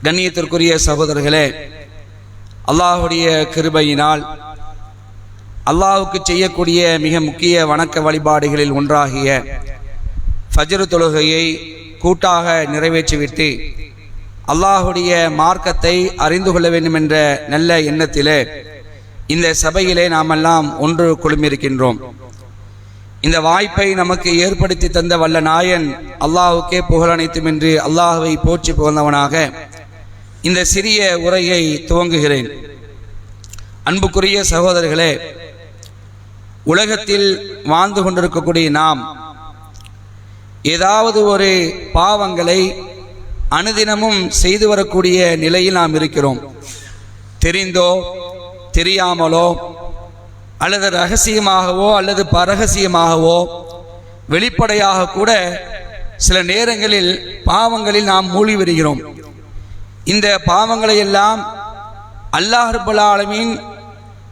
கண்ணியத்திற்குரிய சகோதரர்களே அல்லாஹுடைய கிருபையினால் அல்லாஹுக்கு செய்யக்கூடிய மிக முக்கிய வணக்க வழிபாடுகளில் ஒன்றாகிய ஃபஜ்ரு தொழுகையை கூட்டாக நிறைவேற்றிவிட்டு அல்லாஹுடைய மார்க்கத்தை அறிந்து கொள்ள வேண்டும் என்ற நல்ல எண்ணத்திலே இந்த சபையிலே நாமெல்லாம் ஒன்று குழுமிருக்கின்றோம். இந்த வாய்ப்பை நமக்கு ஏற்படுத்தி தந்த வல்ல நாயன் அல்லாஹுக்கே புகழனைத்தும் என்று அல்லாஹுவை போற்றி புகழ்ந்தவனாக இந்த சிறிய உரையை துவங்குகிறேன். அன்புக்குரிய சகோதரர்களே உலகத்தில் வாழ்ந்து கொண்டிருக்கக்கூடிய நாம் ஏதாவது ஒரு பாவங்களை அனுதினமும் செய்து வரக்கூடிய நிலையில் நாம் இருக்கிறோம். தெரிந்தோ தெரியாமலோ அல்லது ரகசியமாகவோ அல்லது பரகசியமாகவோ வெளிப்படையாக கூட சில நேரங்களில் பாவங்களில் நாம் மூழ்கி வருகிறோம் இந்த பாவங்களை எல்லாம் அல்லாஹ் ரபுல் ஆலமீன்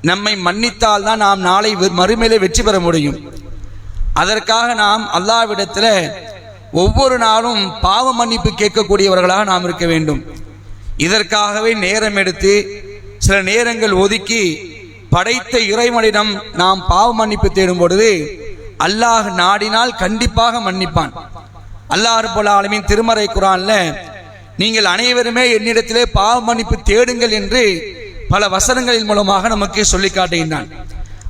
நம்மை மன்னித்தால் தான் நாம் நாளை வெ- மறுமையிலே வெற்றி பெற முடியும். அதற்காக நாம் அல்லாவிடத்தில் ஒவ்வொரு நாளும் பாவ மன்னிப்பு கேட்கக்கூடியவர்களாக நாம் இருக்க வேண்டும். இதற்காகவே நேரம் எடுத்து சில நேரங்கள் ஒதுக்கி படைத்த இறைவனிடம் நாம் பாவ மன்னிப்பு தேடும் பொழுது அல்லாஹ் நாடினால் கண்டிப்பாக மன்னிப்பான். அல்லாஹ் ரபுல் ஆலமீன் திருமறை குரான்ல நீங்கள் அனைவருமே என்னிடத்திலே பாவ மன்னிப்பு தேடுங்கள் என்று பல வசனங்களின் மூலமாக நமக்கு சொல்லி காட்டுகின்றான்.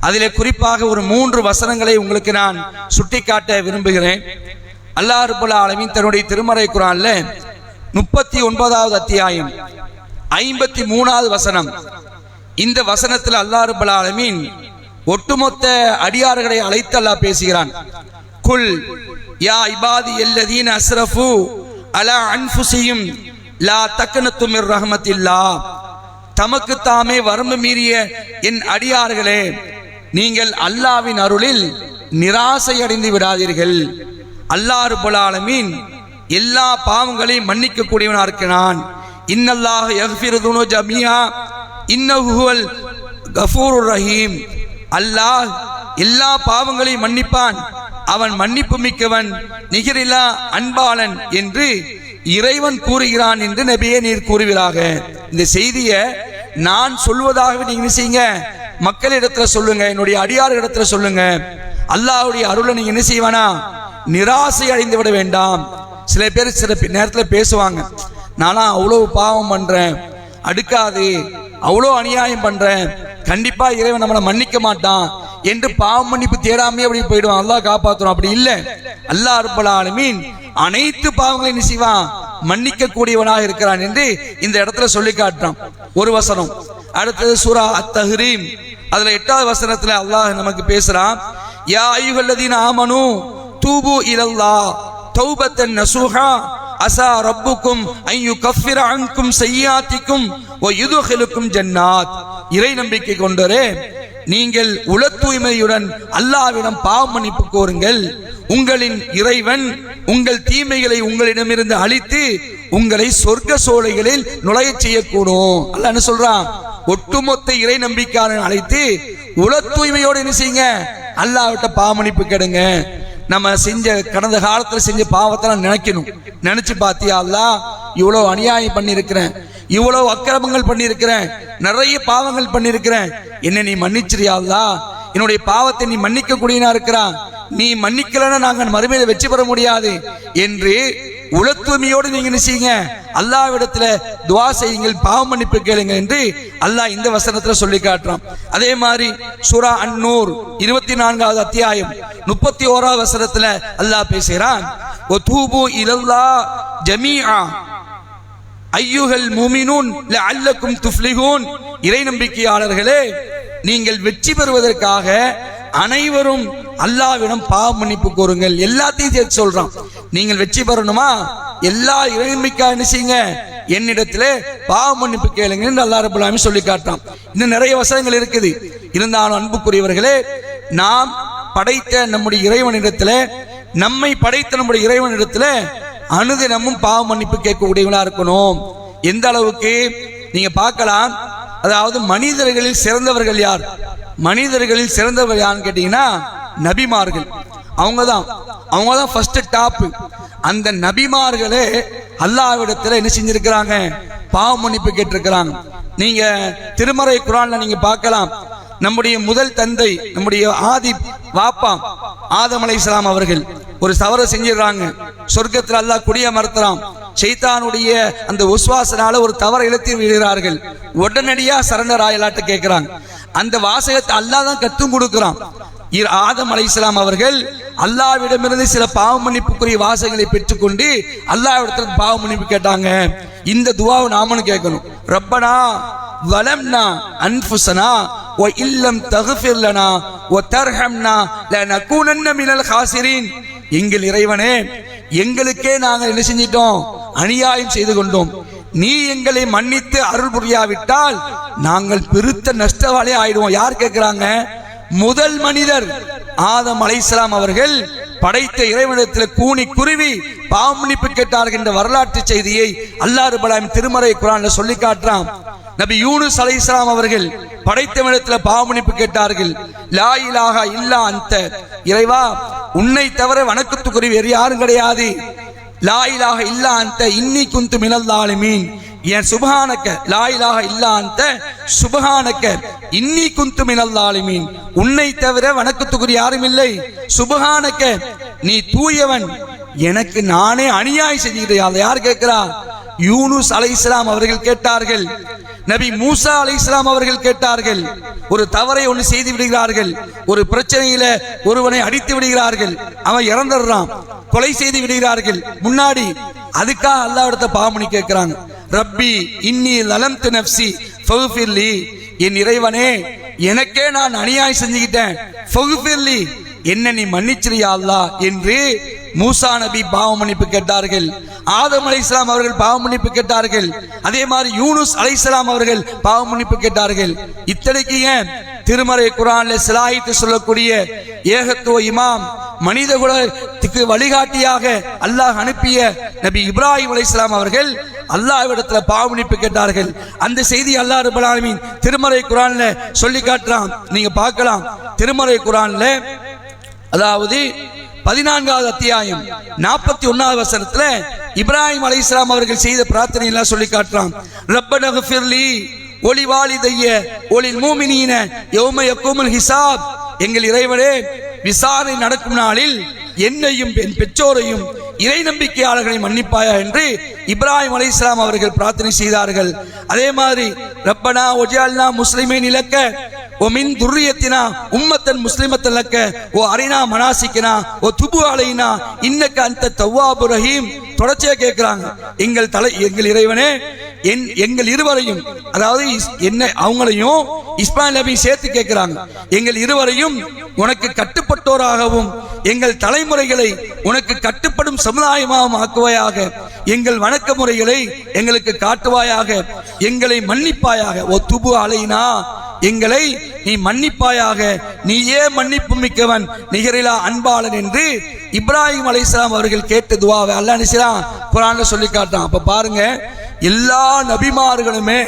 அதிலே குறிப்பாக ஒரு மூன்று வசனங்களை உங்களுக்கு நான் சுட்டிக்காட்ட விரும்புகிறேன். அல்லாஹ் ரபுல் ஆலமீன் தன்னுடைய திருமறை குரான்ல முப்பத்தி ஒன்பதாவது அத்தியாயம் ஐம்பத்தி மூணாவது வசனம். இந்த வசனத்தில் அல்லாஹ் ரபுல் ஆலமீன் ஒட்டுமொத்த அடியார்களை அழைத்து அல்லாஹ் பேசுகிறான். குல் யா இபாதி எல்லதீன் அஸ்ரஃபு அலா அன்புசியும் லா தக்கனத்துமிர் ரஹமத்தில்லா. தமக்கு தாமே வரம்பு மீறிய என் அடியார்களே நீங்கள் அல்லாவின் அருளில் நிராசை அடைந்து விடாதீர்கள் அல்லாஹ் புலாலமீன் எல்லா பாவங்களையும் மன்னிக்க கூடியவனா இருக்கிறான். இன்னல்லாஹ் யக்ஃபிரு ஜமியா இன்னகுவல் கஃபூர் ரஹீம். அல்லாஹ் எல்லா பாவங்களையும் மன்னிப்பான். அவன் மன்னிப்பு மிக்கவன். நிகரில்லா அன்பாளன் என்று இறைவன் கூறுகிறான் என்று நபியே நீர் கூறுவீராக. இந்த செய்தியை நான் சொல்வதாகவே நீங்க என்ன செய்யுங்க மக்களிடத்துல சொல்லுங்க என்னுடைய அடியார் இடத்துல சொல்லுங்க. அல்லாஹுடைய அருளை நீங்க என்ன செய்வானா? நிராசை அடைந்து விட வேண்டாம். சில பேர் சில நேரத்தில் பேசுவாங்க. நானா அவ்வளோ பாவம் பண்றேன். அடுக்காது அவ்வளோ அநியாயம் பண்றேன். கண்டிப்பா இறைவன் நம்மளை மன்னிக்க மாட்டான் என்று பாவம் மன்னிப்பு தேடாமே அப்படி போயிடுவான். அல்லாஹ் காப்பாத்துறோம் அப்படி இல்ல. அல்லாஹ் ரப்பல் அனைத்து பாவங்களையும் செய்வான்? மன்னிக்க கூடியவனாக இருக்கிறான் என்று இந்த இடத்துல சொல்லி காட்டுறான். ஒரு வசனம். அடுத்தது சூரா அத்தஹ்ரீம். அதுல எட்டாவது வசனத்துல அல்லாஹ் நமக்கு பேசுறான். யா ஐயுகல்லதீன ஆமனு தூபு இலல்லா தௌபத்தன் நசூஹா அசா ரப்புக்கும் ஐயு கஃபிர அன்கும் செய்யாத்திக்கும் ஓ யுதுகிலுக்கும் ஜன்னாத். இறை நம்பிக்கை கொண்டரே நீங்கள் உள தூய்மையுடன் அல்லாவிடம் பாவ மன்னிப்பு கோருங்கள். உங்களின் இறைவன் உங்கள் தீமைகளை உங்களிடமிருந்து அழித்து உங்களை சொர்க்க சோலைகளில் நுழையச் செய்யக்கூடும். அல்ல என்ன சொல்றான். ஒட்டுமொத்த இறை நம்பிக்கையாளன் அழைத்து உள தூய்மையோடு என்ன செய்யுங்க? அல்லாவிட்ட பாவ மன்னிப்பு நம்ம செஞ்ச கடந்த காலத்துல செஞ்ச பாவத்தை நான் நினைக்கணும். நினைச்சு பாத்தியா அல்லா இவ்வளவு அநியாயம் பண்ணியிருக்கிறேன். இவ்வளவு அக்கிரமங்கள் பண்ணியிருக்கிறேன். நிறைய பாவங்கள் பண்ணியிருக்கிறேன். என்ன நீ மன்னிச்சிரியா என்னுடைய பாவத்தை நீ மன்னிக்க கூடியனா இருக்கிறான்? நீ மன்னிக்கலன்னா நாங்கள் மறுமையில வெற்றி பெற முடியாது. என்று உளத்தூய்மையோடு நீங்க என்ன செய்யுங்க? அல்லாவிடத்துல துவா செய்யுங்கள் பாவ மன்னிப்பு கேளுங்க என்று அல்லாஹ் இந்த வசனத்துல சொல்லி காட்டுறான். அதே மாதிரி சூரா அன்னூர் இருபத்தி நான்காவது அத்தியாயம் முப்பத்தி ஓராவது வசனத்துல அல்லாஹ் பேசுகிறான். ஒதூபு இலல்லா ஜமீஆ ஐயுகள் மூமினூன் அல்லக்கும் துஃப்லிகூன் இறை நம்பிக்கையாளர்களே நீங்கள் வெற்றி பெறுவதற்காக அனைவரும் அல்லாவிடம் பாவ மன்னிப்பு கோருங்கள். எல்லாத்தையும் சேர்த்து சொல்றான். நீங்கள் வெற்றி பெறணுமா? எல்லா இறைமைக்கா நினைச்சீங்க என்னிடத்துல பாவ மன்னிப்பு கேளுங்க என்று அல்லா ரபுல்லாமி சொல்லி காட்டான் இன்னும் நிறைய வசனங்கள் இருக்குது. இருந்தாலும் அன்புக்குரியவர்களே நாம் படைத்த நம்முடைய இறைவனிடத்துல நம்மை படைத்த நம்முடைய இறைவனிடத்துல அனுதினமும் பாவ மன்னிப்பு கேட்கக்கூடியவங்களா இருக்கணும். எந்த அளவுக்கு? நீங்க பார்க்கலாம். அதாவது மனிதர்களில் சிறந்தவர்கள் யார்? மனிதர்களில் சிறந்தவர்கள் யாருன்னு கேட்டீங்கன்னா நபிமார்கள். அவங்க தான் அவங்க தான் ஃபர்ஸ்ட் டாப் அந்த நபிமார்களே அல்லாவிடத்தில் என்ன செஞ்சிருக்கிறாங்க? பாவ மன்னிப்பு கேட்டிருக்கிறாங்க. நீங்க திருமறை குரான்ல நீங்க பார்க்கலாம். நம்முடைய முதல் தந்தை நம்முடைய ஆதி வாப்பா ஆதம் அலைஹிஸ்ஸலாம் அவர்கள் ஒரு தவறை செஞ்சிடுறாங்க. சொர்க்கத்தில் அல்லாஹ் குடிய மறுத்துறான் சைத்தானுடைய அந்த உஸ்வாசனால ஒரு தவறை இழுத்தி விடுகிறார்கள். உடனடியா சரண்டர் ஆயலாட்ட கேட்கிறாங்க அந்த வாசகத்தை அல்லாஹ் தான் கத்தும் கொடுக்கிறான். ஆதம் ஆதம் இஸ்லாம் அவர்கள் அல்லாவிடமிருந்து சில பாவ மன்னிப்புக்குரிய வாசகங்களை பெற்றுக்கொண்டு அல்லாவிடத்துல பாவ மன்னிப்பு கேட்டாங்க. இந்த துவாவை நாமனு கேட்கணும். ரப்பனா வலம்னா அன்ஃபுசனா ஓ இல்லம் தகுஃபிர் ஓ வ தர்ஹம்னா லனகூனன்ன மினல் காசிரீன் எங்கள் இறைவனே எங்களுக்கே நாங்கள் என்ன செஞ்சிட்டோம்? அநியாயம் செய்து கொண்டோம். நீ எங்களை மன்னித்து அருள் புரியாவிட்டால் நாங்கள் பெருத்த நஷ்டவாளி ஆயிடுவோம். யார் கேட்கிறாங்க? முதல் மனிதர் ஆதம் அலைசலாம் அவர்கள் படைத்த இறைவனத்தில் கூனி குருவி பாவமன்னிப்பு கேட்டார்கள் என்ற வரலாற்று செய்தியை அல்லாறு ரபுல்லாஹிம் திருமறை குரான்ல சொல்லி காட்டுறான். நபி யூனுஸ் அலைஹிஸ்ஸலாம் அவர்கள் படைத்தவனிடத்தில் பாவமன்னிப்பு கேட்டார்கள். லா இலாஹா இல்லா அந்த இறைவா உன்னை தவிர வணக்கத்துக்குரிய வேறு யாரும் கிடையாது. லா இலாஹ இல்லா அந்த இன்னி குந்து மினல் என் சுபஹானக்க? லா இலாஹ இல்லா அந்த சுபஹானக்க. இன்னி குந்து மினல் உன்னை தவிர வணக்கத்துக்குரிய யாரும் இல்லை. சுபஹானக்க நீ தூயவன். எனக்கு நானே அநியாயம் செஞ்சுக்கிட்டேன் அதை யார் கேட்கிறா? யூனுஸ் அலைஹிஸ்ஸலாம் அவர்கள் கேட்டார்கள். நபி மூசா அலைஹிஸ்ஸலாம் அவர்கள் கேட்டார்கள் ஒரு தவறை ஒன்று செய்து விடுகிறார்கள் ஒரு பிரச்சனையில ஒருவனை அடித்து விடுகிறார்கள் அவன் இறந்துடுறான் கொலை செய்து விடுகிறார்கள் முன்னாடி அதுக்காக அல்லாஹ்விடத்தை பாவமணி கேட்கிறாங்க. ரப்பி இன்னி லலம்து நப்சி ஃபகுஃபிர்லி என் இறைவனே எனக்கே நான் அநியாயம் செஞ்சுக்கிட்டேன் ஃபகுஃபிர்லி என்ன நீ மன்னிச்சிரியா அல்லா என்று மூசா நபி பாவ மன்னிப்பு கேட்டார்கள். ஆதம் அலைஹிஸ்ஸலாம் அவர்கள் பாவ மன்னிப்பு கேட்டார்கள். அதே மாதிரி யூனுஸ் அலைஹிஸ்ஸலாம் அவர்கள் பாவ மன்னிப்பு கேட்டார்கள். இத்தனைக்கு ஏன்? திருமறை குரான்ல சிலாயித்து சொல்லக்கூடிய ஏகத்துவ இமாம் மனித குலத்துக்கு வழிகாட்டியாக அல்லாஹ் அனுப்பிய நபி இப்ராஹிம் அலைஹிஸ்ஸலாம் அவர்கள் அல்லாஹ்விடத்துல பாவமன்னிப்பு கேட்டார்கள். அந்த செய்தி அல்லாஹ் ரப்பல் திருமறை குரான்ல சொல்லி காட்டுறான். நீங்க பார்க்கலாம். திருமறை குரான்ல அதாவது பதினான்காவது அத்தியாயம். நாற்பத்தி ஒன்னாவது வசனத்துல இப்ராஹிம் அலைஹிஸ்ஸலாம் அவர்கள் செய்த பிரார்த்தனை எல்லாம் சொல்லி காட்டுறான். ரப்பனகு ஃபிர்லி ஒளி வாலிதைய ஒளி மூமினீன யௌம யக்குமுல் ஹிசாப் எங்கள் இறைவனே விசாரணை நடக்கும் நாளில் என்னையும் என் பெற்றோரையும் இறை நம்பிக்கையாளர்களை மன்னிப்பாயா என்று இப்ராஹிம் அலைஹிஸ்ஸலாம் அவர்கள் பிரார்த்தனை செய்தார்கள். அதே மாதிரி ரப்பனா ஒஜால்னா முஸ்லிமே நிலக்க ஓ மின் துர்ரியத்தினா உம்மத்தன் முஸ்லிமத்தன் லக்க ஓ அரினா மனாசிக்கினா ஓ துபு அலைனா இன்னக்கு அந்த தவ்வாபு ரஹீம் தொடர்ச்சியா கேட்கிறாங்க எங்கள் தலை எங்கள் இறைவனே என் எங்கள் இருவரையும் அதாவது என்ன அவங்களையும் இஸ்மாயில் நபி சேர்த்து கேட்கிறாங்க எங்கள் இருவரையும் உனக்கு கட்டுப்பட்டோராகவும் எங்கள் தலைமுறைகளை உனக்கு கட்டுப்படும் சமுதாயமாகவும் ஆக்குவாயாக எங்கள் வணக்க முறைகளை எங்களுக்கு காட்டுவாயாக எங்களை மன்னிப்பாயாக ஓ துபு அலைனா எங்களை நீ மன்னிப்பாயாக நீயே மன்னிப்பு மிக்கவன் நிகரிலா அன்பாளன் என்று இப்ராஹிம் அலைஹிஸ்ஸலாம் அவர்கள் கேட்ட துவாவை அல்லா நிசிலாம் குரான் சொல்லி காட்டான் அப்ப பாருங்க எல்லா நபிமார்களுமே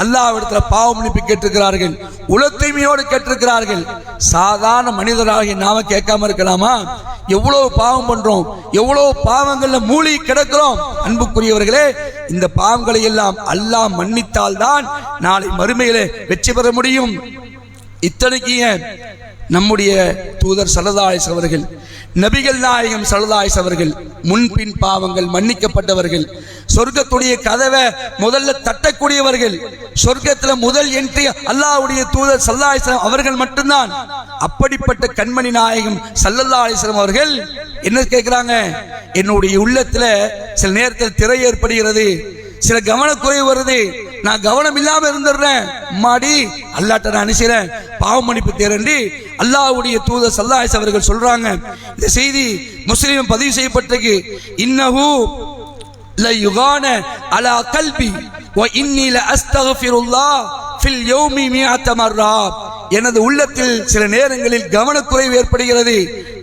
அல்லாஹ்விடத்துல பாவ மன்னிப்பு கேட்டிருக்கிறார்கள் உலத்தூய்மையோடு கேட்டிருக்கிறார்கள். சாதாரண மனிதராக நாம கேட்காம இருக்கலாமா? எவ்வளவு பாவம் பண்றோம் எவ்வளவு பாவங்கள்ல மூழ்கி கிடக்கிறோம். அன்புக்குரியவர்களே இந்த பாவங்களை எல்லாம் அல்லாஹ் மன்னித்தால் தான் நாளை மறுமையிலே வெற்றி பெற முடியும். இத்தனைக்கு ஏன்? நம்முடைய தூதர் சலதாயஸ் அவர்கள் நபிகள் நாயகம் சரதாயஸ் அவர்கள் முன்பின் பாவங்கள் மன்னிக்கப்பட்டவர்கள் சொர்க்கத்துடைய கதவை முதல்ல தட்டக்கூடியவர்கள் சொர்க்கத்தில் முதல் என்ட்ரி அல்லாஹ்வுடைய தூதர் சல்லாஹிஸ்லாம் அவர்கள் மட்டும்தான். அப்படிப்பட்ட கண்மணி நாயகம் சல்லல்லா அலிஸ்லாம் அவர்கள் என்ன கேட்குறாங்க? என்னுடைய உள்ளத்தில் சில நேரத்தில் திரை ஏற்படுகிறது சில கவனக்குறைவு வருது நான் கவனம் இல்லாம இருந்துடுறேன் மாடி அல்லாட்ட நான் அனுசிறேன் பாவ மன்னிப்பு தேரண்டி அல்லாஹ்வுடைய தூதர் சல்லாஹ் அவர்கள் சொல்றாங்க இந்த செய்தி முஸ்லீம் பதிவு செய்யப்பட்டிருக்கு இன்னஹு ليغان على قلبي وإني لأستغفر الله في اليوم مئة مرة எனது உள்ளத்தில் சில நேரங்களில் கவனக்குறைவு ஏற்படுகிறது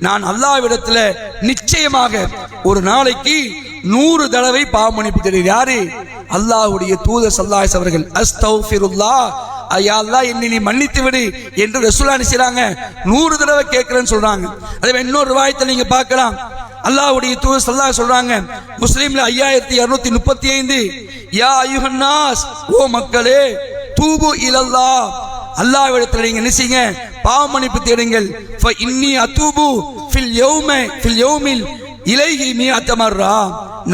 நான் அல்லாவிடத்தில் நிச்சயமாக ஒரு நாளைக்கு நூறு தடவை பாவமன்னிப்பு தெரியும் யாரு அல்லாஹ்வுடைய தூத சல்லாஸ் அவர்கள் அஸ்தௌஃபிருல்லா ஐயா அல்லா என்னை நீ மன்னித்து விடு என்று ரசூலா நினைச்சாங்க நூறு தடவை கேட்கிறேன்னு சொல்றாங்க. அதே மாதிரி இன்னொரு வாயத்தை நீங்க பார்க்கலாம். அல்லாஹ்வுடைய தூதர் சல்லாஹ் சொல்றாங்க முஸ்லீம்ல ஐயாயிரத்தி இருநூத்தி முப்பத்தி ஐந்து யா அயுஹன்னாஸ் ஓ மக்களே தூபு இலல்லா அல்லாஹ்விடத்தில் நீங்க நினைச்சீங்க பாவ மன்னிப்பு தேடுங்கள். ஃப இன்னி அத்தூபு ஃபில் யௌம ஃபில் யௌமில் இலைஹி மீ அத்தமர்ரா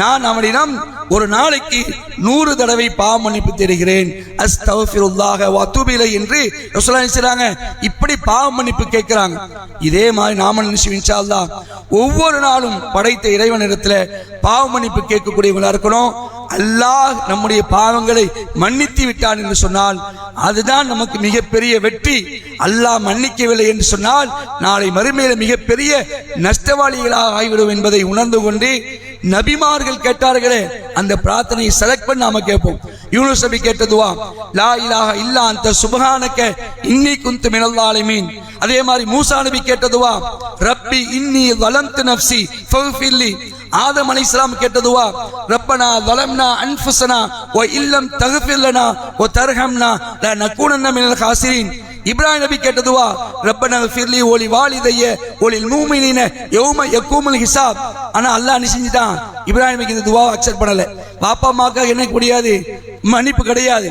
நான் அவனிடம் ஒரு நாளைக்கு நூறு தடவை பாவ மன்னிப்பு தருகிறேன் அஸ்தௌஃபிருல்லாஹ வத்தூபிலை என்று ரசூலுல்லாஹி சொல்றாங்க இப்படி பாவ மன்னிப்பு கேட்கிறாங்க. இதே மாதிரி நாம நினைச்சு இன்ஷா ஒவ்வொரு நாளும் படைத்த இறைவனிடத்துல பாவ மன்னிப்பு கேட்கக்கூடியவங்களா இருக்கணும். அல்லாஹ் நம்முடைய பாவங்களை மன்னித்து விட்டான் என்று சொன்னால் அதுதான் நமக்கு மிகப்பெரிய வெற்றி. அல்லாஹ் மன்னிக்கவில்லை என்று சொன்னால் நாளை மறுமையில மிகப்பெரிய நஷ்டவாளிகளாக ஆகிவிடும் என்பதை உணர்ந்து கொண்டு நபிமார்கள் கேட்டார்களே அந்த பிரார்த்தனையை செலக்ட் பண்ணி நாம கேட்போம். யூனுஸ் நபி கேட்டதுவா லா இலாக இல்லா அந்த சுபஹானக்க இன்னி குந்து மினல்லாலிமீன் அதே மாதிரி மூசா நபி கேட்டதுவா ரப்பி இன்னி வலந்து நப்சி ஃபஃபில்லி ஆதம் அலைஹிஸ்ஸலாம் கேட்டதுவா ரப்பனா வலம்னா அன்புசனா ஓ இல்லம் தகுப்பில்லனா ஓ தர்ஹம்னா நக்கூனன்ன மினல் காசிரின் இப்ராஹிம் நபி கேட்டதுவா ரப்பன ஃபிர்லி ஒலி வாலிதைய ஒலில் மூமினின யௌம யக்கூமுல் ஹிசாப் ஆனா அல்லாஹ் என்ன இப்ராஹிம் நபிக்கு இந்த துவா அக்செப்ட் பண்ணல. பாப்பா அம்மாக்கா என்ன முடியாது? மன்னிப்பு கிடையாது.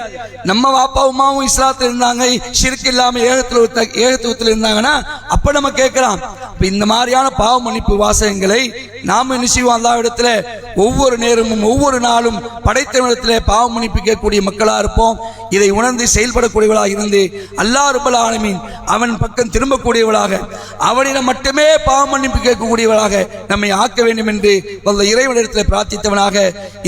நம்ம வாப்பா உமாவும் இஸ்லாத்தில் இருந்தாங்க ஷிர்க் இல்லாம ஏகத்துல ஏகத்துவத்தில் இருந்தாங்கன்னா அப்ப நம்ம கேட்கலாம். இப்போ இந்த மாதிரியான பாவ மன்னிப்பு வாசகங்களை நாம என்ன செய்வோம்? அல்லாவிடத்துல ஒவ்வொரு நேரமும் ஒவ்வொரு நாளும் படைத்த இடத்துல பாவ மன்னிப்பு கேட்கக்கூடிய மக்களா இருப்போம். இதை உணர்ந்து செயல்படக்கூடியவளாக இருந்து அல்லா ரப்பல் ஆலமீன் அவன் பக்கம் திரும்பக்கூடியவளாக அவனிடம் மட்டுமே பாவ மன்னிப்பு கேட்கக்கூடியவளாக நம்மை ஆக்க வேண்டும் என்று வல்ல இறைவனிடத்தில் பிரார்த்தித்தவனாக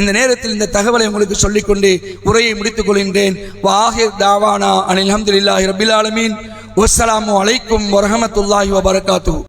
இந்த நேரத்தில் இந்த தகவலை உங்களுக்கு சொல்லிக்கொண்டு உரையை முடித்துக் கொள்கின்றேன். வாஹிர் தாவானா அனில் அஹமதுல்லாஹி ரபில் ஆலமீன். வசலாமு அலைக்கும் வரஹமத்துல்லாஹி வபரகாத்து